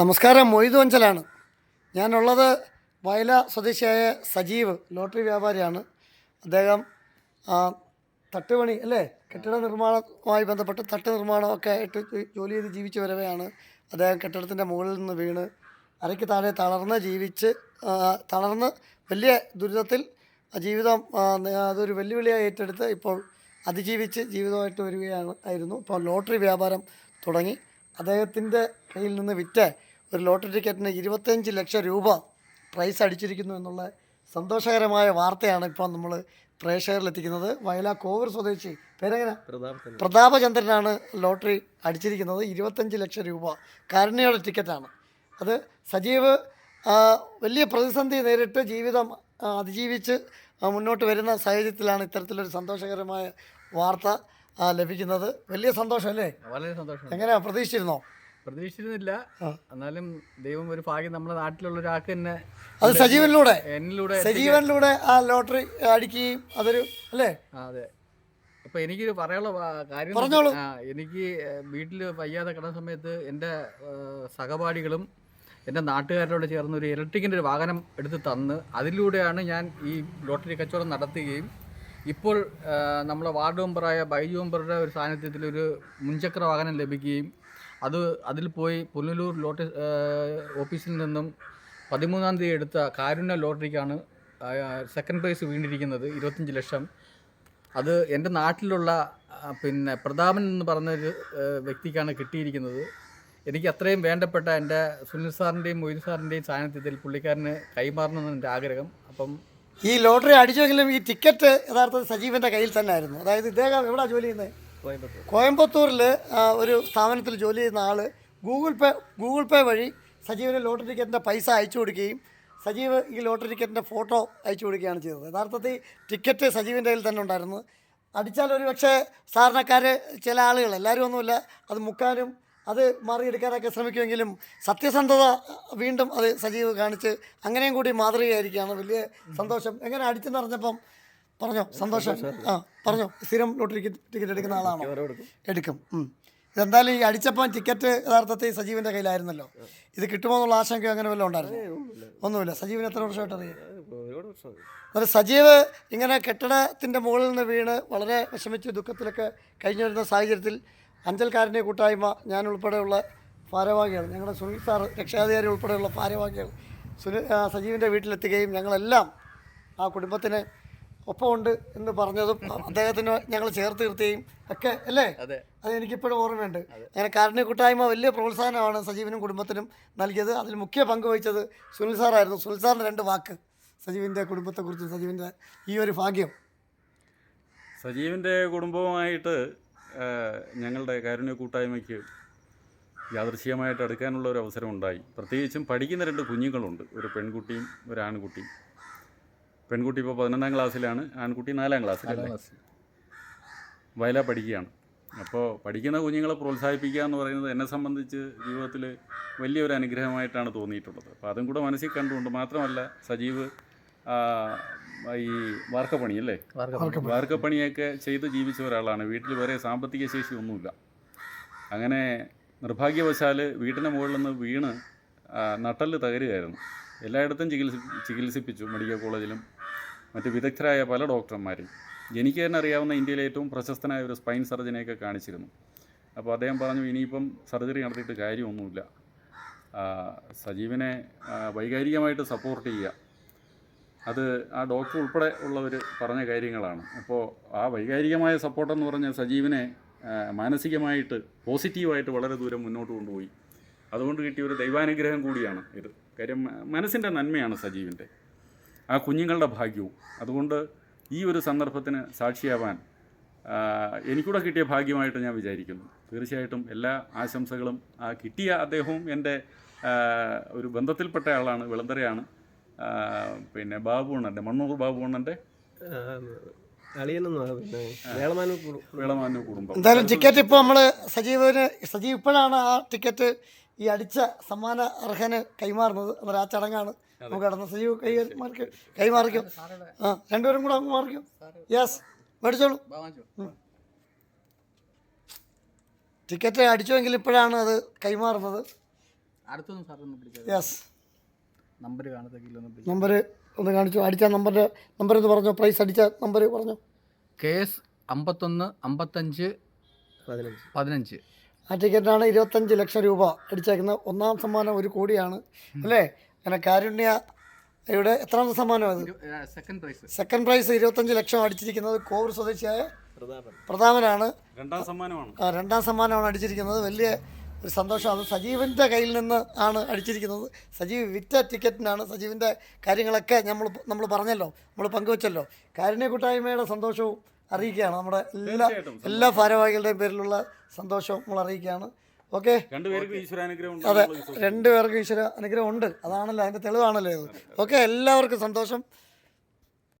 നമസ്കാരം മൊയ്തു അഞ്ചലാണ്. ഞാനുള്ളത് വയല സ്വദേശിയായ സജീവ് ലോട്ടറി വ്യാപാരിയാണ്. അദ്ദേഹം തട്ടുപണി അല്ലേ? കെട്ടിട നിർമ്മാണവുമായി ബന്ധപ്പെട്ട് തട്ട് നിർമ്മാണമൊക്കെ ആയിട്ട് ജോലി ചെയ്ത് ജീവിച്ചു വരവെയാണ്. അദ്ദേഹം കെട്ടിടത്തിന്റെ മുകളിൽ നിന്ന് വീണ് അരയ്ക്ക് താഴെ തളർന്ന് ജീവിച്ച് തളർന്ന് വലിയ ദുരിതത്തിൽ ജീവിതം അതൊരു വെല്ലുവിളിയായി ഏറ്റെടുത്ത് ഇപ്പോൾ അതിജീവിച്ച് ജീവിതമായിട്ട് വരികയാണ് ആയിരുന്നു. ഇപ്പോൾ ലോട്ടറി വ്യാപാരം തുടങ്ങി. അദ്ദേഹത്തിന്റെ കയ്യിൽ നിന്ന് വിറ്റ് ഒരു ലോട്ടറി ടിക്കറ്റിന് ഇരുപത്തഞ്ച് ലക്ഷം രൂപ പ്രൈസ് അടിച്ചിരിക്കുന്നു എന്നുള്ള സന്തോഷകരമായ വാർത്തയാണ് ഇപ്പോൾ നമ്മൾ പ്രേക്ഷകരിലെത്തിക്കുന്നത്. വയല കോവൂർ സ്വദേശി പേരെങ്ങനെ? പ്രതാപചന്ദ്രനാണ് ലോട്ടറി അടിച്ചിരിക്കുന്നത്. ഇരുപത്തഞ്ച് ലക്ഷം രൂപ കരുണയുടെ ടിക്കറ്റാണ്. അത് സജീവ് വലിയ പ്രതിസന്ധി നേരിട്ട് ജീവിതം അതിജീവിച്ച് മുന്നോട്ട് വരുന്ന സാഹചര്യത്തിലാണ് ഇത്തരത്തിലൊരു സന്തോഷകരമായ വാർത്ത. ലഭിക്കുന്നത്. വലിയ സന്തോഷം അല്ലേ വളരെ സന്തോഷം. എങ്ങനെയാ? പ്രതീക്ഷിച്ചിരുന്നോ? പ്രതീക്ഷിച്ചിരുന്നില്ല. എന്നാലും ദൈവം ഒരു ഭാഗ്യം നമ്മുടെ നാട്ടിലുള്ള ഒരാൾക്ക് തന്നെ അത് സജീവനിലൂടെ? എന്നിലൂടെ സജീവനിലൂടെ ആ ലോട്ടറി അടിക്കുകയും അതൊരു അല്ലേ? അതെ. അപ്പൊ എനിക്ക് പറയാനുള്ള കാര്യം പറഞ്ഞോളൂ. എനിക്ക് വീട്ടിൽ വയ്യാതെ കിടന്ന സമയത്ത് എന്റെ സഹപാഠികളും എന്റെ നാട്ടുകാരോട് ചേർന്ന് ഒരു ഇലക്ട്രിക്കിന്റെ ഒരു വാഹനം എടുത്ത് തന്ന് അതിലൂടെയാണ് ഞാൻ ഈ ലോട്ടറി കച്ചവടം നടത്തുകയും ഇപ്പോൾ നമ്മുടെ വാർഡ് മെമ്പറായ ബൈജു മെമ്പറുടെ ഒരു സാന്നിധ്യത്തിൽ ഒരു മുൻചക്ര വാഹനം ലഭിക്കുകയും അത് അതിൽ പോയി പുനലൂർ ലോട്ടറി ഓഫീസിൽ നിന്നും പതിമൂന്നാം തീയതി എടുത്ത കാരുണ്യ ലോട്ടറിക്കാണ് സെക്കൻഡ് പ്രൈസ് വീണ്ടിരിക്കുന്നത് ഇരുപത്തഞ്ച് ലക്ഷം. അത് എന്റെ നാട്ടിലുള്ള പിന്നെ പ്രതാപൻ എന്ന് പറഞ്ഞൊരു വ്യക്തിക്കാണ് കിട്ടിയിരിക്കുന്നത്. എനിക്ക് അത്രയും വേണ്ടപ്പെട്ട എന്റെ സുനിൽ സാറിന്റെയും മൊയ്തു സാറിന്റെയും സാന്നിധ്യത്തിൽ പുള്ളിക്കാരന് കൈമാറണമെന്ന് എന്റെ ആഗ്രഹം. അപ്പം ഈ ലോട്ടറി അടിച്ചെങ്കിലും ഈ ടിക്കറ്റ് യഥാർത്ഥത്തിൽ സജീവന്റെ കയ്യിൽ തന്നെ ആയിരുന്നു അതായത് ഇദ്ദേഹം എവിടെ ജോലി ചെയ്യുന്നത് കോയമ്പത്തൂരിൽ ഒരു സ്ഥാപനത്തിൽ ജോലി ചെയ്യുന്ന ആൾ ഗൂഗിൾ പേ ഗൂഗിൾ പേ വഴി സജീവിന് ലോട്ടറി ടിക്കറ്റിന്റെ പൈസ അയച്ചു കൊടുക്കുകയും സജീവ് ഈ ലോട്ടറി ടിക്കറ്റിന്റെ ഫോട്ടോ അയച്ചു കൊടുക്കുകയാണ് ചെയ്തത്. യഥാർത്ഥത്തിൽ ടിക്കറ്റ് സജീവിന്റെ കയ്യിൽ തന്നെ ഉണ്ടായിരുന്നു. അടിച്ചാൽ ഒരു പക്ഷേ സാധാരണക്കാർ ചില ആളുകൾ എല്ലാവരും ഒന്നുമില്ല അത് മുക്കാനും അത് മാറിയെടുക്കാനൊക്കെ ശ്രമിക്കുമെങ്കിലും സത്യസന്ധത വീണ്ടും അത് സജീവ് കാണിച്ച് അങ്ങനെയും കൂടി മാതൃകയായിരിക്കുകയാണ്. വലിയ സന്തോഷം. എങ്ങനെ അടിച്ചു നിറഞ്ഞപ്പം പറഞ്ഞോ? സന്തോഷം. ആ പറഞ്ഞോ? സ്ഥിരം ലോട്ടറി ടിക്കറ്റ് എടുക്കുന്ന ആളാണോ? എടുക്കും. ഇതെന്തായാലും ഈ അടിച്ചപ്പം ടിക്കറ്റ് യഥാർത്ഥത്തിൽ സജീവിന്റെ കയ്യിലായിരുന്നല്ലോ. ഇത് കിട്ടുമോ എന്നുള്ള ആശങ്ക അങ്ങനെ വല്ലതും ഉണ്ടായിരുന്നു? ഒന്നുമില്ല. സജീവിന് എത്ര വർഷമായിട്ട് അറിയാം? അന്നേരം സജീവ് ഇങ്ങനെ കെട്ടിടത്തിന്റെ മുകളിൽ നിന്ന് വീണ് വളരെ വിഷമിച്ച് ദുഃഖത്തിലൊക്കെ കഴിഞ്ഞു വരുന്ന സാഹചര്യത്തിൽ അഞ്ചൽക്കാരന്റെ കൂട്ടായ്മ ഞാൻ ഉൾപ്പെടെയുള്ള ഭാരവാഹികൾ ഞങ്ങളുടെ സുനിൽ സാർ രക്ഷാധികാരി ഉൾപ്പെടെയുള്ള ഭാരവാഹികൾ സുനിൽ സജീവിന്റെ വീട്ടിലെത്തുകയും ഞങ്ങളെല്ലാം ആ കുടുംബത്തിന് ഒപ്പമുണ്ട് എന്ന് പറഞ്ഞതും അദ്ദേഹത്തിന് ഞങ്ങൾ ചേർത്ത് നിർത്തുകയും ഒക്കെ അല്ലേ? അതെ എനിക്കിപ്പോഴും ഓർമ്മയുണ്ട്. അങ്ങനെ കാരുണ്യ കൂട്ടായ്മ വലിയ പ്രോത്സാഹനമാണ് സജീവിനും കുടുംബത്തിനും നൽകിയത്. അതിൽ മുഖ്യ പങ്ക് വഹിച്ചത് സുനിൽ സാറായിരുന്നു. സുനിൽ സാറിന്റെ രണ്ട് വാക്ക് സജീവിന്റെ കുടുംബത്തെക്കുറിച്ച് സജീവിന്റെ ഈ ഒരു ഭാഗ്യം. സജീവിന്റെ കുടുംബവുമായിട്ട് ഞങ്ങളുടെ കാരുണ്യ കൂട്ടായ്മയ്ക്ക് യാദൃശ്യമായിട്ട് അടുക്കാനുള്ള ഒരു അവസരം ഉണ്ടായി പ്രത്യേകിച്ചും പഠിക്കുന്ന രണ്ട് കുഞ്ഞുങ്ങളുണ്ട്. ഒരു പെൺകുട്ടിയും ഒരു ആൺകുട്ടിയും. പെൺകുട്ടി ഇപ്പോൾ പതിനൊന്നാം ക്ലാസ്സിലാണ് ആൺകുട്ടി നാലാം ക്ലാസ്സിലാണ് വയല പഠിക്കുകയാണ്. അപ്പോൾ പഠിക്കുന്ന കുഞ്ഞുങ്ങളെ പ്രോത്സാഹിപ്പിക്കുക എന്ന് പറയുന്നത് എന്നെ സംബന്ധിച്ച് ജീവിതത്തിൽ വലിയൊരു അനുഗ്രഹമായിട്ടാണ് തോന്നിയിട്ടുള്ളത്. അപ്പോൾ അതും കൂടെ മനസ്സിൽ കണ്ടുകൊണ്ട് മാത്രമല്ല സജീവ് ഈ വാർക്കപ്പണി അല്ലേ? വാർക്കപ്പണിയൊക്കെ ചെയ്ത് ജീവിച്ച ഒരാളാണ്. വീട്ടിൽ വേറെ സാമ്പത്തിക ശേഷി ഒന്നുമില്ല. അങ്ങനെ നിർഭാഗ്യവശാൽ വീട്ടിന്റെ മുകളിൽ നിന്ന് വീണ് നട്ടൽ തകരുകയായിരുന്നു. എല്ലായിടത്തും ചികിത്സി ചികിത്സിപ്പിച്ചു മെഡിക്കൽ കോളേജിലും. മറ്റ് വിദഗ്ധരായ പല ഡോക്ടർമാരും. എനിക്ക് തന്നെ അറിയാവുന്ന ഇന്ത്യയിലെ ഏറ്റവും പ്രശസ്തനായ ഒരു സ്പൈൻ സർജനെയൊക്കെ കാണിച്ചിരുന്നു. അപ്പോൾ അദ്ദേഹം പറഞ്ഞു ഇനിയിപ്പം സർജറി നടത്തിയിട്ട് കാര്യമൊന്നുമില്ല. സജീവിനെ വൈകാരികമായിട്ട് സപ്പോർട്ട് ചെയ്യുക. അത് ആ ഡോക്ടർ ഉൾപ്പെടെ ഉള്ളവർ പറഞ്ഞ കാര്യങ്ങളാണ്. അപ്പോൾ ആ വൈകാരികമായ സപ്പോർട്ടെന്ന് പറഞ്ഞാൽ സജീവിനെ മാനസികമായിട്ട് പോസിറ്റീവായിട്ട് വളരെ ദൂരം മുന്നോട്ട് കൊണ്ടുപോയി. അതുകൊണ്ട് കിട്ടിയ ഒരു ദൈവാനുഗ്രഹം കൂടിയാണ് ഇത്. കാര്യം മനസ്സിന്റെ നന്മയാണ് സജീവിന്റെ ആ കുഞ്ഞുങ്ങളുടെ ഭാഗ്യവും. അതുകൊണ്ട് ഈ ഒരു സന്ദർഭത്തിന് സാക്ഷിയാവാൻ എനിക്കൂടെ കിട്ടിയ ഭാഗ്യമായിട്ട് ഞാൻ വിചാരിക്കുന്നു. തീർച്ചയായിട്ടും എല്ലാ ആശംസകളും ആ കിട്ടിയ അദ്ദേഹവും എന്റെ ഒരു ബന്ധത്തിൽപ്പെട്ട ആളാണ് വിളന്തരയാണ് പിന്നെ ബാബുണ്ണന്റെ മണ്ണൂർ ബാബുണ്ണന്റെ? എന്തായാലും ടിക്കറ്റ് ഇപ്പോൾ നമ്മൾ സജീവിന് സജീവ് ഇപ്പോഴാണ് ആ ടിക്കറ്റ് ഈ അടിച്ച സമ്മാന അർഹന് കൈമാറുന്നത്. അന്നേരം ആ ചടങ്ങാണ്. നമുക്ക് കടന്ന സജീവ് കൈ മാറിക്കും കൈമാറിക്കും. ആ രണ്ടുപേരും കൂടെ അങ്ങ് മാറിക്കും. യെസ് മേടിച്ചോളൂ. ടിക്കറ്റ് അടിച്ചുവെങ്കിൽ ഇപ്പോഴാണ് അത് കൈമാറുന്നത്. അടുത്തൊന്നും സാർ ഒന്ന് പിടിച്ചത് യെസ് നമ്പർ കാണത്തക്കില്ല ഒന്ന് നമ്പർ ഒന്ന് കാണിച്ചു. അടിച്ച നമ്പറിന്റെ നമ്പർ എന്ന് പറഞ്ഞു? പ്രൈസ് അടിച്ച നമ്പർ പറഞ്ഞു? കെ എസ് അമ്പത്തൊന്ന് അമ്പത്തഞ്ച് പതിനഞ്ച്. പതിനഞ്ച്. ആ ടിക്കറ്റാണ് ഇരുപത്തഞ്ച് ലക്ഷം രൂപ അടിച്ചേക്കുന്നത്. ഒന്നാം സമ്മാനം ഒരു കോടിയാണ്. അല്ലേ? അങ്ങനെ കാരുണ്യ ഇവിടെ എത്രാമത്തെ സമ്മാനം അത്? സെക്കൻഡ് പ്രൈസ് സെക്കൻഡ് പ്രൈസ് ഇരുപത്തഞ്ച് ലക്ഷം അടിച്ചിരിക്കുന്നത് കോവൂർ സ്വദേശിയായ പ്രതാപനാണ്. രണ്ടാം സമ്മാനമാണ്. രണ്ടാം സമ്മാനമാണ് അടിച്ചിരിക്കുന്നത്. വലിയ ഒരു സന്തോഷം അത് സജീവിന്റെ കയ്യിൽ നിന്ന് ആണ് അടിച്ചിരിക്കുന്നത്. സജീവ് വിറ്റ ടിക്കറ്റിനാണ് സജീവിന്റെ കാര്യങ്ങളൊക്കെ നമ്മൾ നമ്മൾ പറഞ്ഞല്ലോ. നമ്മൾ പങ്കുവച്ചല്ലോ. കാരുണ്യ കൂട്ടായ്മയുടെ സന്തോഷവും അറിയിക്കുകയാണ്. നമ്മുടെ എല്ലാ എല്ലാ ഭാരവാഹികളുടെയും പേരിലുള്ള സന്തോഷവും നമ്മൾ അറിയിക്കുകയാണ്. ഓക്കെ? അതെ. രണ്ടുപേർക്കും ഈശ്വര അനുഗ്രഹം ഉണ്ട്. അതാണല്ലോ അതിന്റെ തെളിവാണല്ലോ ഇത്. ഓക്കെ? എല്ലാവർക്കും സന്തോഷം.